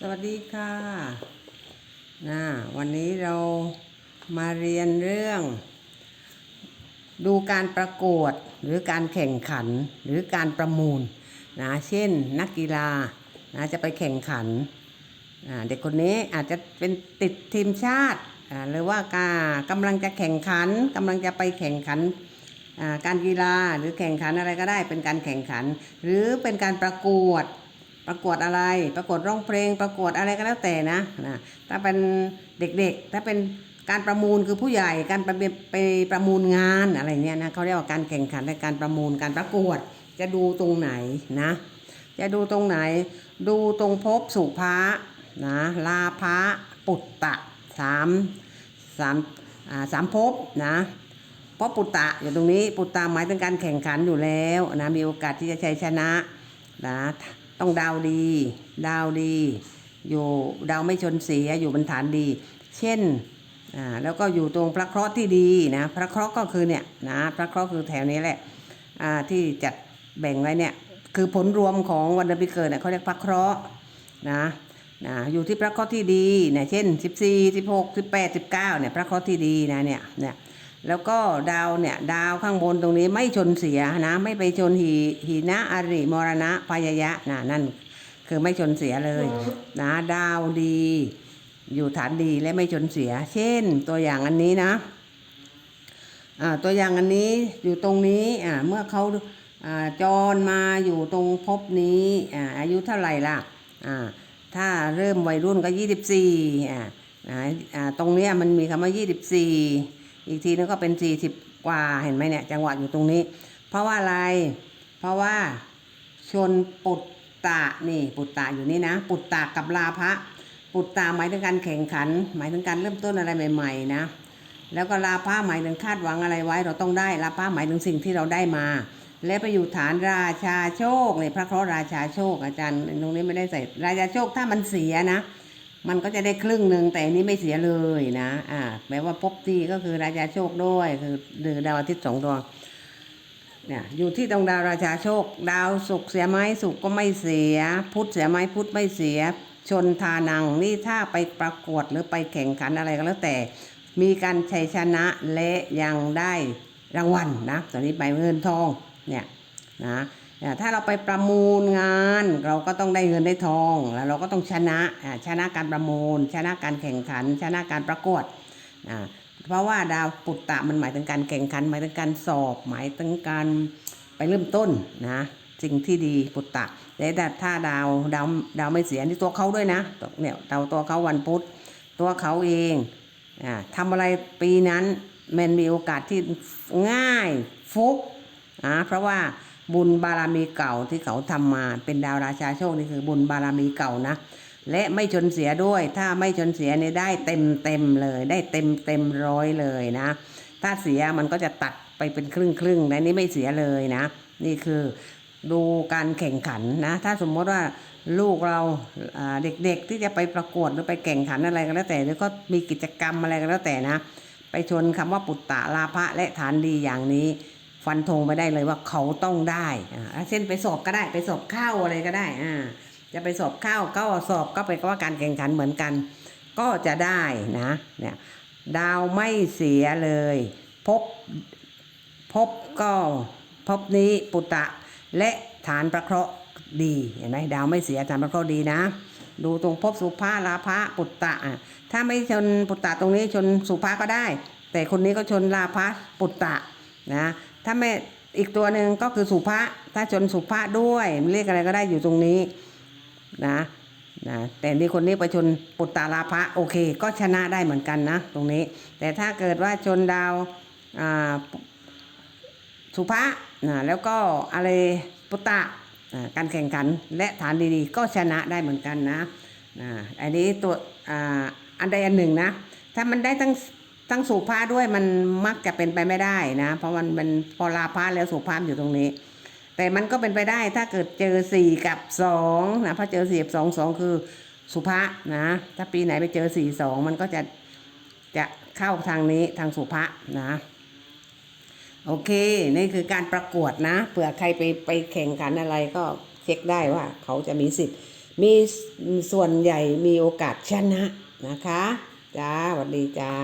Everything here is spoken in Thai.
สวัสดีค่ะนะวันนี้เรามาเรียนเรื่อง ดูการประกวดหรือการแข่งขันหรือการประมูลนะเช่นนักกีฬานะจะไปแข่งขันอ่าเด็กคนนี้อาจจะเป็นติดทีมชาติหรือว่ากากำลังจะแข่งขันกำลังจะไปแข่งขันการกีฬาหรือแข่งขันอะไรก็ได้เป็นการแข่งขัน หรือเป็นการประกวด ประกวดอะไร ประกวดร้องเพลง ประกวดอะไรก็แล้วแต่นะนะถ้าเป็นเด็กๆ ถ้าเป็นการประมูลคือผู้ใหญ่การไปไปประมูลงานอะไรเนี่ยนะเขาเรียกว่าการแข่งขันในการประมูลการประกวด จะดูตรงไหนนะ จะดูตรงไหน ดูตรงภพสุภานะลาภะปุตตะสามสามอ่าสามภพนะเพราะปุตตะอยู่ตรงนี้ปุตตะหมายถึงการแข่งขันอยู่แล้วนะมีโอกาสที่จะชัยชนะนะ ต้องดาวดี ดาวดี อยู่ดาวไม่ชนเสียอยู่บนฐานดี เช่นอ่าแล้วก็อยู่ตรงพระเคราะห์ที่ดีนะพระเคราะห์ก็คือเนี่ยนะพระเคราะห์คือแถวนี้แหละอ่าที่จัดแบ่งไว้เนี่ยคือผลรวมของวันเดือนปีเกิดเนี่ยเขาเรียกพระเคราะห์นะนะอยู่ที่พระเคราะห์ที่ดีเนี่ยเช่น 14 16 18 19เนี่ยพระเคราะห์ที่ดีนะเนี่ยเนี่ย แล้วก็ดาวเนี่ยดาวข้างบนตรงนี้ไม่ชนเสียนะ ไม่ไปชนหีหีนะอริมรณะพยยะนะนั่นคือไม่ชนเสียเลยนะดาวดี อยู่ฐานดีและไม่ชนเสีย เช่นตัวอย่างอันนี้นะตัวอย่างอันนี้อยู่ตรงนี้เมื่อเขาอ่าจรมาอยู่ตรงภพนี้อายุเท่าไหร่ล่ะถ้าเริ่มวัยรุ่นก็ยี่สิบสี่อ่าตรงเนี้ยมันมีคำว่ายี่สิบสี่ อีกทีนึงก็เป็นสี่สิบกว่าเห็นไหมเนี่ยจังหวะอยู่ตรงนี้ เพราะว่าอะไร เพราะว่าชนปุตตะนี่ปุตตะอยู่นี่นะ ปุตตะกับลาภะปุตตาหมายถึงการแข่งขัน หมายถึงการเริ่มต้นอะไรใหม่ ๆ นะ แล้วก็ลาภาหมายถึงคาดหวังอะไรไว้เราต้องได้ลาภาหมายถึงสิ่งที่เราได้มา และไปอยู่ฐานราชาโชคเนี่ยพระเคราะห์ราชาโชคอาจารย์ตรงนี้ไม่ได้ใส่ราชาโชคถ้ามันเสียนะ มันก็จะได้ครึ่งหนึ่งแต่อันนี้ไม่เสียเลยนะอ่าแปลว่าภพที่ก็คือราชาโชคด้วยคือหรือดาวอาทิตย์สองดวงเนี่ยอยู่ที่ตรงดาวราชาโชค ดาวสุขเสียไหมสุขก็ไม่เสีย พุธเสียไหมพุธไม่เสีย ชนทานังนี่ถ้าไปประกวดหรือไปแข่งขันอะไรก็แล้วแต่ มีการชัยชนะและยังได้รางวัลนะตอนนี้ไปเงินทองเนี่ยนะ ถ้าเราไปประมูลงาน เราก็ต้องได้เงินได้ทอง แล้วเราก็ต้องชนะชนะการประมูล ชนะการแข่งขัน ชนะการประกวดเพราะว่าดาวปุตตะมันหมายถึงการแข่งขัน หมายถึงการสอบ หมายถึงการไปเริ่มต้นนะสิ่งที่ดีปุตตะและถ้าดาวดาวดาวไม่เสียนี่ตัวเขาด้วยนะเนี่ยดาวตัวเขาวันพุธตัวเขาเองอ่าทำอะไรปีนั้นมันมีโอกาสที่ง่ายฟุกอ่าเพราะว่า บุญบารมีเก่าที่เขาทำมา เป็นดาวราชาโชคนี่คือบุญบารมีเก่านะ และไม่ชนเสียด้วย ถ้าไม่ชนเสียเนี่ยได้เต็มเต็มเลย ได้เต็มเต็มร้อยเลยนะ ถ้าเสียมันก็จะตัดไปเป็นครึ่งครึ่งนะนี่ไม่เสียเลยนะ นี่คือดูการแข่งขันนะ ถ้าสมมติว่าลูกเราเด็กๆที่จะไปประกวดหรือไปแข่งขันอะไรก็แล้วแต่หรือก็มีกิจกรรมอะไรก็แล้วแต่นะ ไปชนคำว่าปุตตะลาภะและฐานดีอย่างนี้ ฟันธงไปได้เลยว่าเขาต้องได้อ่าเช่นไปสอบก็ได้ไปสอบเข้าอะไรก็ได้อ่าจะไปสอบเข้าก็สอบก็เป็นว่าการแข่งขันเหมือนกัน ก็จะได้นะเนี่ยดาวไม่เสียเลย พบพบก็พบนี้ปุตตะและฐานประเคราะห์ดีเห็นไหมดาวไม่เสียฐานประเคราะห์ดีนะ ดูตรงพบสุภาลาภะปุตตะ ถ้าไม่ชนปุตตะตรงนี้ชนสุภาก็ได้ แต่คนนี้ก็ชนลาภะปุตตะนะ ถ้าไม่อีกตัวหนึ่งก็คือสุภาถ้าชนสุภาด้วยเรียกอะไรก็ได้อยู่ตรงนี้นะนะแต่นี่คนนี้ไปชนปุตตาลาภะโอเค ก็ชนะได้เหมือนกันนะตรงนี้ แต่ถ้าเกิดว่าชนดาวอ่าสุภะนะแล้วก็อะไรปุตตะการแข่งขันและฐานดีๆ ก็ชนะได้เหมือนกันนะนะอันนี้ตัวอันใดอันหนึ่งนะ ถ้ามันได้ทั้ง ทั้งสุภาด้วยมันมักจะเป็นไปไม่ได้นะ เพราะมันมันพอลาภะแล้วสุภาอยู่ตรงนี้ แต่มันก็เป็นไปได้ถ้าเกิดเจอสี่กับสองนะพอเจอสี่กับสองสองคือสุภะนะ ถ้าปีไหนไปเจอสี่สองมันก็จะจะเข้าทางนี้ทางสุภะนะ โอเค นี่คือการประกวดนะเผื่อใครไปไปแข่งขันอะไรก็เช็คได้ว่า เขาจะมีสิทธิ์ มีส่วนใหญ่มีโอกาสชนะนะคะ จ้าสวัสดีจ้า